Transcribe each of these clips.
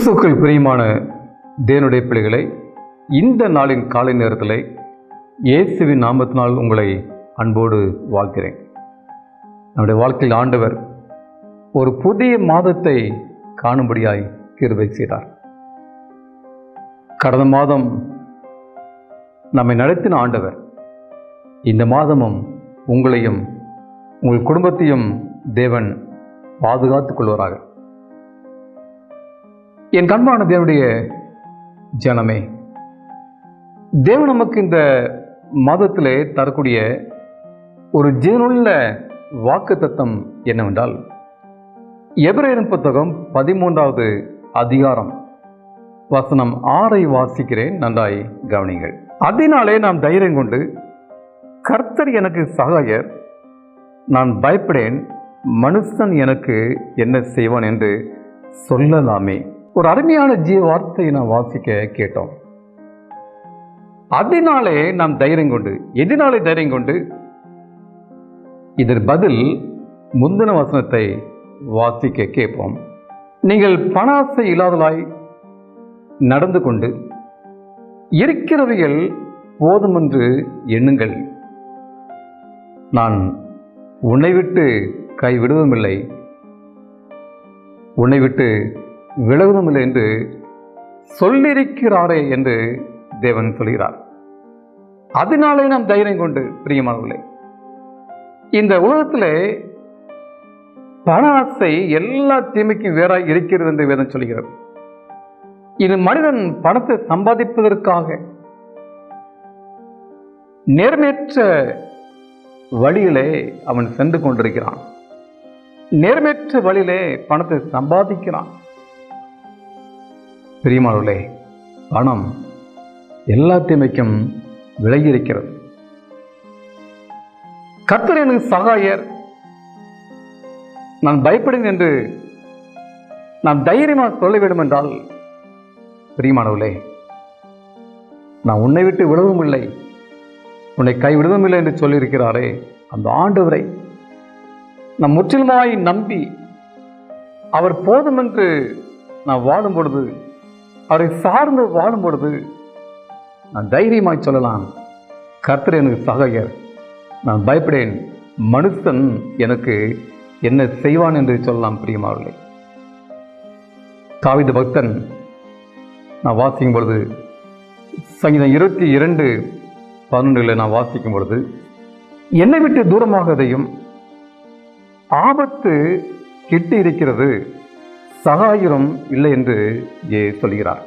கிறிஸ்துக்கள் பிரியமான தேவனுடைய பிள்ளைகளை இந்த நாளின் காலை நேரத்தில் இயேசுவின் நாமத்தினால் உங்களை அன்போடு வாழ்க்கிறேன் நம்முடைய வாழ்க்கையில் ஆண்டவர் ஒரு புதிய மாதத்தை காணும்படியாய் கிருபை செய்தார். கடந்த மாதம் நம்மை நடத்தின ஆண்டவர் இந்த மாதமும் உங்களையும் உங்கள் குடும்பத்தையும் தேவன் பாதுகாத்துக் கொள்வாராக. என் கண்பான தேவனுடைய ஜனமே தேவன் நமக்கு இந்த மாதத்திலே தரக்கூடிய ஒரு ஜீவனுள்ள வாக்கு தத்தம் என்னவென்றால் எபிரேயரின் புத்தகம் பதிமூன்றாவது அதிகாரம் வசனம் ஆறை வாசிக்கிறேன் நன்றாய் கவனிங்கள் அதனாலே நாம் தைரியம் கொண்டு கர்த்தர் எனக்கு சகாயர் நான் பயப்படேன் மனுஷன் எனக்கு என்ன செய்வான் என்று சொல்லலாமே. ஒரு அருமையான ஜீவ வார்த்தையை நாம் வாசிக்க கேட்டோம். அதனாலே நாம் தைரியம் கொண்டு எதினாலே தைரியம் கொண்டு? இதற்கு பதில் முந்தின வசனத்தை வாசிக்க கேட்போம். நீங்கள் பணாசை இல்லாதலாய் நடந்து கொண்டு இருக்கிறவைகள் போதுமென்று எண்ணுங்கள். நான் உன்னை விட்டு கைவிடுவதுமில்லை உன்னை விட்டு விலகுவதுமில்லை என்று சொல்லியிருக்கிறாரே என்று தேவன் சொல்கிறார். அதனாலே நாம் தைரியம் கொண்டு பிரியமானவர்களே இந்த உலகத்தில் பண ஆசை எல்லா தீமைக்கும் வேறாக இருக்கிறது என்று வேதம் சொல்கிறது. இது மனிதன் பணத்தை சம்பாதிப்பதற்காக நேர்மையற்ற வழியிலே அவன் சென்று கொண்டிருக்கிறான். நேர்மையற்ற வழியிலே பணத்தை சம்பாதிக்கிறான். பிரியமானவர்களே பணம் எல்லா தீமைக்கும் விலகி இருக்கிறது கர்த்தர் எனக்கு சகாயர். நான் பயப்படுகிறேன் என்று நான் தைரியமாக சொல்ல வேண்டும் என்றால் பிரியமானவர்களே நான் உன்னை விட்டு விழவும் இல்லை. உன்னை கைவிடவும் இல்லை என்று சொல்லியிருக்கிறாரே அந்த ஆண்டவரை. நான் முற்றிலுமாய் நம்பி அவர் போதும் என்று நான் வாழும் பொழுது அவரை சார்ந்து வாழும் பொழுது நான் தைரியமாய் சொல்லலாம் கர்த்தர் எனக்கு சகாயர். நான் பயப்படேன். மனுஷன் எனக்கு என்ன செய்வான் என்று சொல்லலாம் பிரியமாவர்களே காவித பக்தன் நான் வாசிக்கும் பொழுது சங்கீதம் இருபத்தி இரண்டு பதினொன்றில் நான் வாசிக்கும் பொழுது என்னை விட்டு தூரமாகதையும் ஆபத்து கிட்டு இருக்கிறது சகாயிரம் இல்லை என்று ஏ சொல்கிறார்.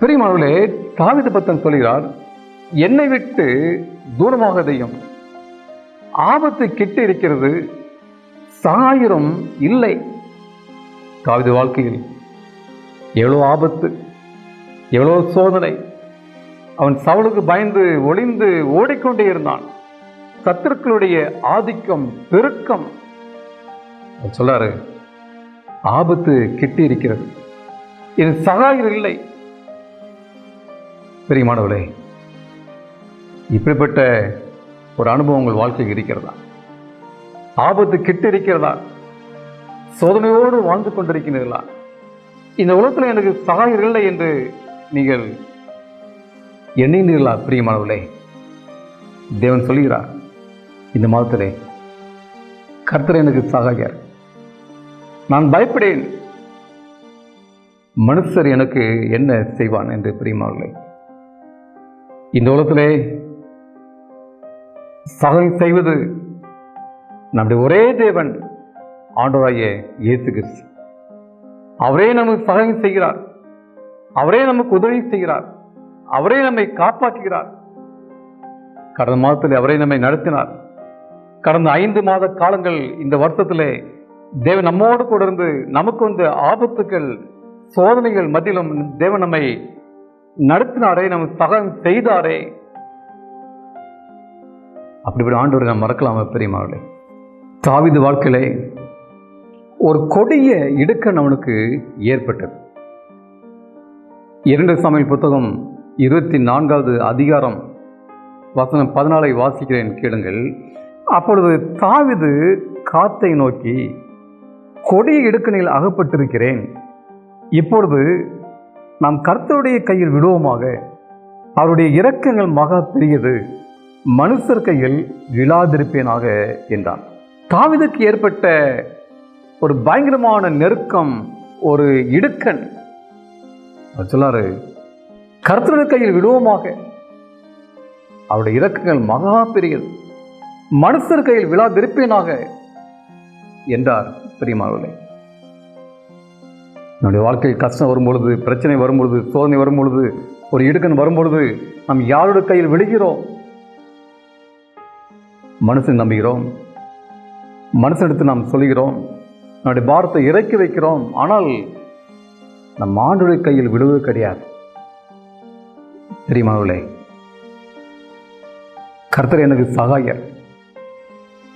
பெரியமானவர்களே தாவித பத்தன் சொல்கிறார் என்னை விட்டு தூரமாகதையும் ஆபத்து கிட்ட இருக்கிறது சகாயிரம் இல்லை. தாவித வாழ்க்கையில் எவ்வளோ ஆபத்து எவ்வளோ சோதனை. அவன் சவுளுக்கு பயந்து ஒளிந்து ஓடிக்கொண்டே இருந்தான். சத்துருக்களுடைய ஆதிக்கம் பெருக்கம். சொல்றாரு ஆபத்து கிட்டி இருக்கிறது இது சகாயர் இல்லை. பெரியமானவர்களே இப்படிப்பட்ட ஒரு அனுபவம் உங்கள் வாழ்க்கைக்கு இருக்கிறதா? ஆபத்து கிட்ட இருக்கிறதா சோதனையோடு வாழ்ந்து கொண்டிருக்கிறீர்களா? இந்த உலகத்தில் எனக்கு சகாயர் இல்லை என்று நீங்கள் எண்ணினீர்களா பிரியமானவர்களே தேவன் சொல்கிறார் இந்த மாதத்திலே கர்த்தர் எனக்கு சகாயர். நான் பயப்படேன். மனுஷர் எனக்கு என்ன செய்வான் என்று பிரியமாவில்லை இந்த உலகத்திலே சகல் செய்வது நம்முடைய ஒரே தேவன் ஆண்டோராய இயேசு கிறிஸ்து. அவரே நமக்கு சகல் செய்கிறார். அவரே நமக்கு உதவி செய்கிறார். அவரே நம்மை காப்பாற்றுகிறார். கடந்த மாதத்தில் அவரே நம்மை நடத்தினார். கடந்த ஐந்து மாத காலங்கள் இந்த வருஷத்திலே தேவன் நம்மோடு கூட இருந்து நமக்கு வந்து ஆபத்துக்கள் சோதனைகள் மத்தியிலும் தேவன் நம்மை நடத்தினாரே நம்ம சகம் செய்தாரே. அப்படிப்படி ஆண்டவரை நாம் மறக்கலாமா பெரியமாவளே தாவிது வாழ்க்கையிலே ஒரு கொடிய இடுக்கன் அவனுக்கு ஏற்பட்டது. இரண்டு சமையல் புத்தகம் இருபத்தி நான்காவது அதிகாரம் வசனம் பதினாலை வாசிக்கிறேன் கேளுங்கள். அப்பொழுது தாவிது காத்தை நோக்கி கொடிய இடுக்கணில் அகப்பட்டிருக்கிறேன். இப்பொழுது நாம் கர்த்தருடைய கையில் விடுவோமாக அவருடைய இரக்கங்கள் மகா பெரியது. மனுஷர் கையில் விழாதிருப்பேனாக என்றான். தாவிதுக்கு ஏற்பட்ட ஒரு பயங்கரமான நெருக்கம் ஒரு இடுக்கண். அவர் சொல்லாரு கர்த்தருடைய கையில் விடுவோமாக அவருடைய இரக்கங்கள் மகா பெரியது. மனுஷர் கையில் விழாதிருப்பேனாக. என்றார் பிரியமானவர்களே. நம்முடைய வாழ்க்கையில் கஷ்டம் வரும்பொழுது பிரச்சனை வரும்பொழுது சோதனை வரும்பொழுது ஒரு இடுக்கன் வரும்பொழுது நாம் யாருடைய கையில் விழுகிறோம்? மனுஷன் நம்புகிறோம். மனுஷனிடத்து நாம் சொல்கிறோம் நம்முடைய பாரத்தை இறக்கி வைக்கிறோம். ஆனால் நம் ஆண்டுடைய கையில் விடுவது கிடையாது. தெரியுமாவளே கர்த்தர் எனக்கு சகாயர்.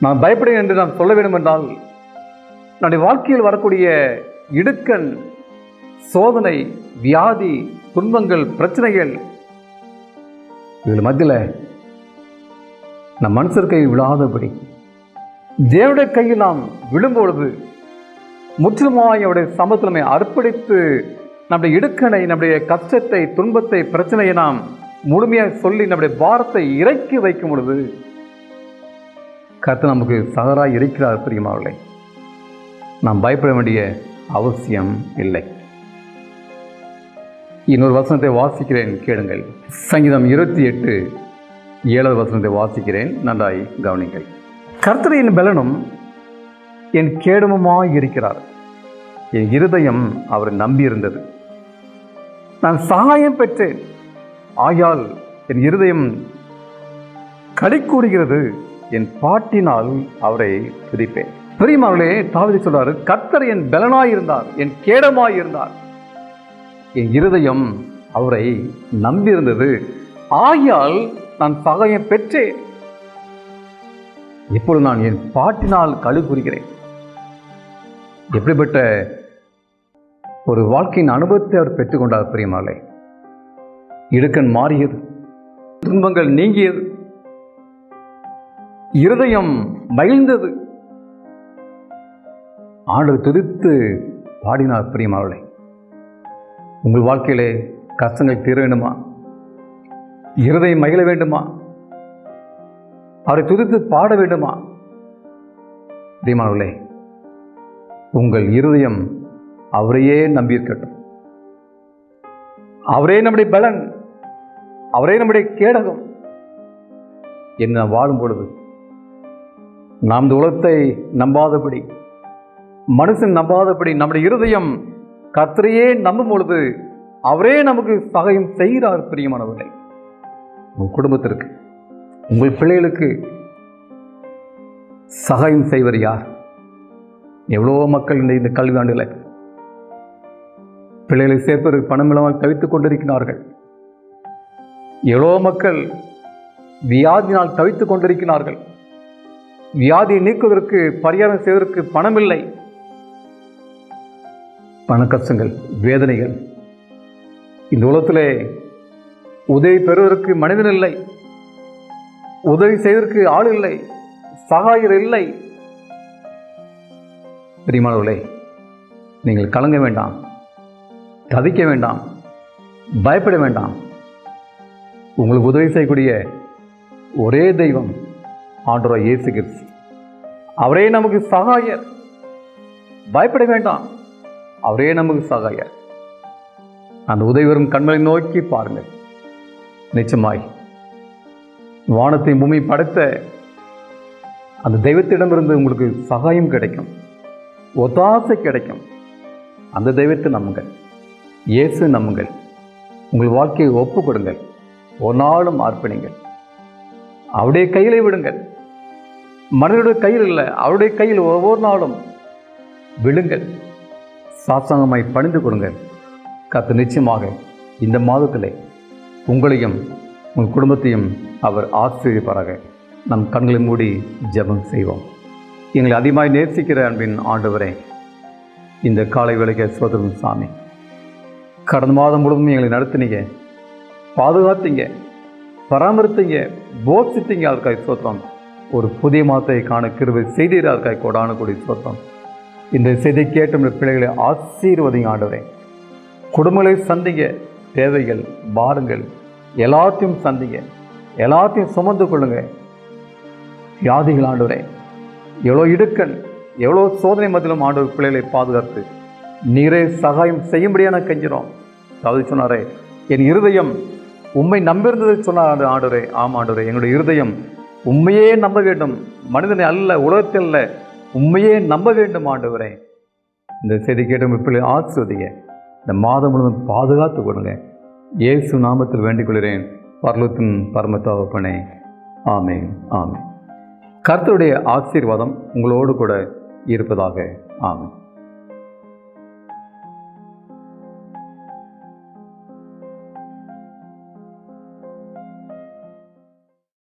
நான் பயப்படுகிறேன் என்று நான் சொல்ல வேண்டும் என்றால் நம்முடைய வாழ்க்கையில் வரக்கூடிய இடுக்கண் சோதனை வியாதி துன்பங்கள் பிரச்சனைகள் இதில் மத்தியில் நம் மனுஷர் கையில் விழாதபடி தேவனுடைய கையில் நாம் விழும்பொழுது முற்றிலுமாய் அவருடைய சமத்தில் நம்மை அர்ப்பணித்து நம்முடைய இடுக்கணை நம்முடைய கஷ்டத்தை துன்பத்தை பிரச்சனையை நாம் முழுமையாக சொல்லி நம்முடைய பாரத்தை இறக்கி வைக்கும் பொழுது கருத்து நமக்கு சகராக இருக்கிறார் பிரியமாவர்களே நாம் பயப்பட வேண்டிய அவசியம் இல்லை. இன்னொரு வசனத்தை வாசிக்கிறேன் கேளுங்கள். சங்கீதம் இருபத்தி எட்டு ஏழாவது வசனத்தை வாசிக்கிறேன் நன்றாய் கவனிங்கள். கர்த்தரையின் பலனும் என் கேடமுமாய் இருக்கிறார். என் இருதயம் அவர் நம்பியிருந்தது. நான் சகாயம் பெற்றேன். ஆயால் என் இருதயம் களி கூறுகிறது. என் பாட்டினால் அவரை துதிப்பேன். பெரியமாவளே தாவதி சொல்றாரு கர்த்தர் என் பலனாய் இருந்தார் என் கேடமாய் இருந்தார் என் இருதயம் அவரை நம்பியிருந்தது ஆகியால் நான் சகாயம் பெற்றேன். இப்பொழுது நான் என் பாட்டினால் கழு கூறுகிறேன். எப்படிப்பட்ட ஒரு வாழ்க்கையின் அனுபவத்தை அவர் பெற்றுக்கொண்டார் பிரியமாலே இடுக்கன் மாறியது துன்பங்கள் நீங்கியது இருதயம் மகிழ்ந்தது. ஆண்டவர் துதித்து பாடினார் பிரியமாவளை உங்கள் வாழ்க்கையிலே கஷ்டங்கள் தீர வேண்டுமா? இருதயம் மகிழ வேண்டுமா? அவரை துதித்து பாட வேண்டுமா? பிரியமானவர்களே உங்கள் இருதயம் அவரையே நம்பியிருக்கட்டும். அவரே நம்முடைய பலன் அவரே நம்முடைய கேடகம். என்ன வாழும் பொழுது நாம் இந்த உலகத்தை நம்பாதபடி மனுஷன் நம்பாதபடி நம்முடைய இருதயம் கர்த்தரையே நம்பும் பொழுது அவரே நமக்கு சகாயம் செய்கிறார் பிரியமானவர்களை. உங்கள் குடும்பத்திற்கு உங்கள் பிள்ளைகளுக்கு சகாயம் செய்வர் யார்? எவ்வளோ மக்கள் இந்த இந்த கல்வியாண்டில் பிள்ளைகளை சேர்ப்பதற்கு பணம் இல்லாமல் தவித்துக் கொண்டிருக்கிறார்கள். எவ்வளோ மக்கள் வியாதினால் தவித்துக் கொண்டிருக்கிறார்கள். வியாதியை நீக்குவதற்கு பரிகாரம் செய்வதற்கு பணம் இல்லை கஷ்டங்கள் வேதனைகள். இந்த உலகத்திலே உதவி பெறுவதற்கு மனிதன் இல்லை. உதவி செய்வதற்கு ஆள் இல்லை. சகாயர் இல்லை. பிரியமானவர்களே நீங்கள் கலங்க வேண்டாம். தவிக்க வேண்டாம். பயப்பட வேண்டாம். உங்களுக்கு உதவி செய்யக்கூடிய ஒரே தெய்வம் ஆண்டோரா இயேசு கிறிஸ்து. அவரே நமக்கு சகாயர். பயப்பட வேண்டாம். அவரே நமக்கு சகாயர். அந்த உதவி வரும் கண்களை நோக்கி பாருங்கள். நிச்சயமாய் வானத்தை பூமி படைத்த அந்த தெய்வத்திடமிருந்து உங்களுக்கு சகாயம் கிடைக்கும். ஒத்தாசை கிடைக்கும். அந்த தெய்வத்தை நம்புங்கள். இயேசு நம்புங்கள். உங்கள் வாழ்க்கையை ஒப்பு கொடுங்கள் ஒரு நாளும் அர்ப்பணிங்கள். அவருடைய கையிலே விடுங்கள். மனிதனுடைய கையில் இல்லை அவருடைய கையில் ஒவ்வொரு நாளும் விழுங்கள். சாத்சங்கமாய் பணிந்து கொடுங்க. கத்து நிச்சயமாக இந்த மாதத்திலே உங்களையும் உங்கள் குடும்பத்தையும் அவர் ஆசிரியப்பாராக நம் கண்களை மூடி ஜெபம் செய்வோம். எங்களை அதிகமாய் நேசிக்கிற அன்பின் ஆண்டவரே இந்த காலை விளக்க சோதரும் சாமி கடந்த மாதம் முழுவதும் எங்களை நடத்தினீங்க. பாதுகாத்தீங்க பராமரித்தீங்க போஷித்தீங்க அதற்காக சோத்திரம் ஒரு புதிய மாதத்தை காண கிருவை செய்தீர். அதற்காக கொடான கூடிய சோத்திரம் இந்த செய்தி கேட்டு நம்முடைய பிள்ளைகளை ஆசீர்வதிங்க ஆண்டவரே. குடும்பங்களை சந்திங்க தேவைகள் பாருங்கள் எல்லாத்தையும் சந்திங்க எல்லாத்தையும் சுமந்து கொள்ளுங்க. வியாதிகள் ஆண்டவரே எவ்வளோ இடுக்கண் எவ்வளோ சோதனை மத்தியிலும் ஆண்டவர் பிள்ளைகளை பாதுகாத்து நீரே சகாயம் செய்யும்படியான கெஞ்சிரும் அதாவது சொன்னாரே என் இருதயம் உண்மை நம்பியிருந்தது சொன்னார் ஆண்டவரே. ஆம் என்னுடைய இருதயம் உண்மையே நம்ப வேண்டும். மனிதனை அல்ல உலகத்தில் அல்ல உண்மையே நம்ப வேண்டும் ஆண்டவரே. இந்த செய்தி கேட்ட பிள்ளை ஆசிர்வதிங்க. இந்த மாதம் முழுவதும் பாதுகாத்து கொடுங்க இயேசு நாமத்தில் வேண்டிக் கொள்கிறேன் பரலத்தின் பரமத்தாவப்பனே ஆமே ஆமே கர்த்தருடைய ஆசீர்வாதம் உங்களோடு கூட இருப்பதாக. ஆமாம்